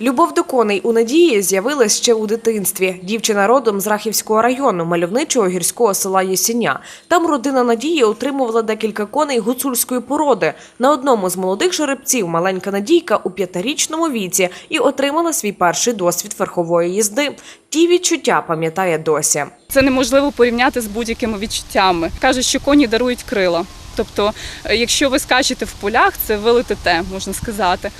Любов до коней у Надії з'явилась ще у дитинстві. Дівчина родом з Рахівського району, мальовничого гірського села Єсіня. Там родина Надії отримувала декілька коней гуцульської породи. На одному з молодих жеребців маленька Надійка у п'ятирічному віці і отримала свій перший досвід верхової їзди. Ті відчуття пам'ятає досі. Це неможливо порівняти з будь-якими відчуттями. Кажуть, що коні дарують крила. Тобто, е, якщо ви скачете в полях, це ви летите, можна сказати.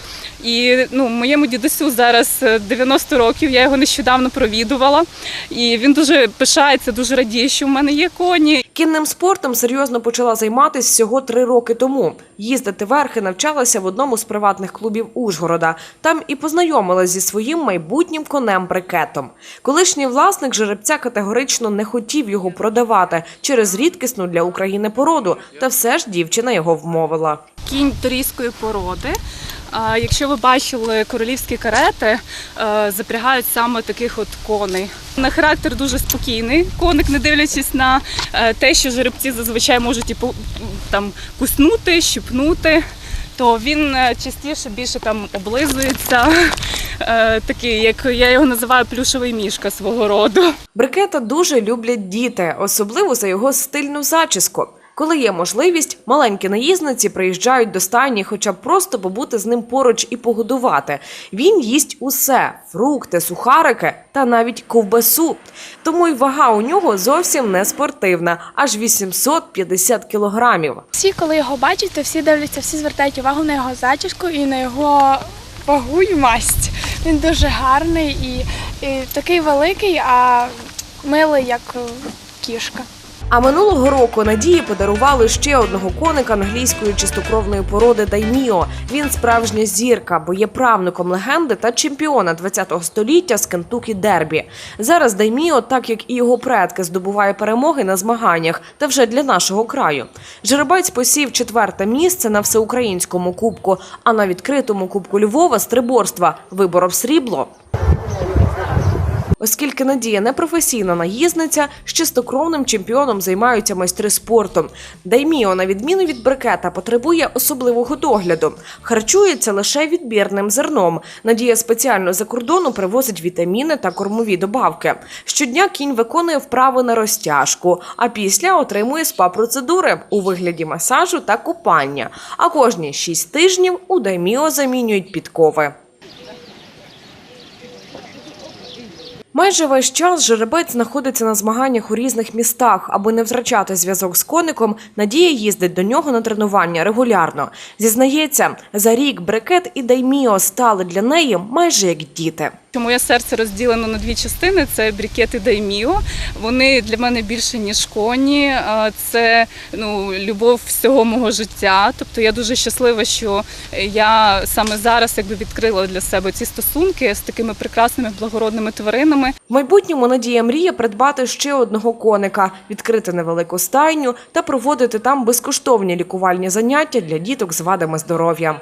І ну, моєму дідусю зараз е, 90 років, я його нещодавно провідувала, і він дуже пишається, дуже радіє, що в мене є коні. Кінним спортом серйозно почала займатися всього три роки тому. Їздити верхи навчалася в одному з приватних клубів Ужгорода. Там і познайомилася зі своїм майбутнім конем брикетом. Колишній власник жеребця категорично не хотів його продавати через рідкісну для України породу. Та все ж дівчина його вмовила. Кінь турійської породи. Якщо ви бачили королівські карети, е, запрягають саме таких от коней. На характер дуже спокійний коник, не дивлячись на е, те, що жеребці зазвичай можуть і там куснути, щупнути. То він е, частіше більше там облизується, такий, як я його називаю, плюшевий мішка свого роду. Брикета дуже люблять діти, особливо за його стильну зачіску. Коли є можливість, маленькі наїзниці приїжджають до стайні, хоча б просто побути з ним поруч і погодувати. Він їсть усе: фрукти, сухарики та навіть ковбасу. Тому й вага у нього зовсім не спортивна, аж 850 кілограмів. Всі, коли його бачать, то всі дивляться, всі звертають увагу на його зачіску і на його вагу і масть. Він дуже гарний і, і такий великий, а милий, як кішка. А минулого року Надії подарували ще одного коника англійської чистокровної породи Дайміо. Він справжня зірка, бо є правником легенди та чемпіона ХХ століття з Кентукі Дербі. Зараз Дайміо, так як і його предки, здобуває перемоги на змаганнях та вже для нашого краю. Жеребець посів четверте місце на всеукраїнському кубку, а на відкритому кубку Львова з триборства виборов срібло. Оскільки Надія не професійна наїзниця, з чистокровним чемпіоном займаються майстри спорту. Дайміо, на відміну від брикета, потребує особливого догляду. Харчується лише відбірним зерном. Надія спеціально за кордону привозить вітаміни та кормові добавки. Щодня кінь виконує вправи на розтяжку, а після отримує спа-процедури у вигляді масажу та купання. А кожні 6 тижнів у Дайміо замінюють підкови. Майже весь час жеребець знаходиться на змаганнях у різних містах. Аби не втрачати зв'язок з коником, Надія їздить до нього на тренування регулярно. Зізнається, за рік брикет і дайміо стали для неї майже як діти. Моє серце розділено на дві частини: це брікет і дайміо. Вони для мене більше ніж коні. Це ну любов всього мого життя. Тобто я дуже щаслива, що я саме зараз якби відкрила для себе ці стосунки з такими прекрасними благородними тваринами. В майбутньому Надія мріє придбати ще одного коника, відкрити невелику стайню та проводити там безкоштовні лікувальні заняття для діток з вадами здоров'я.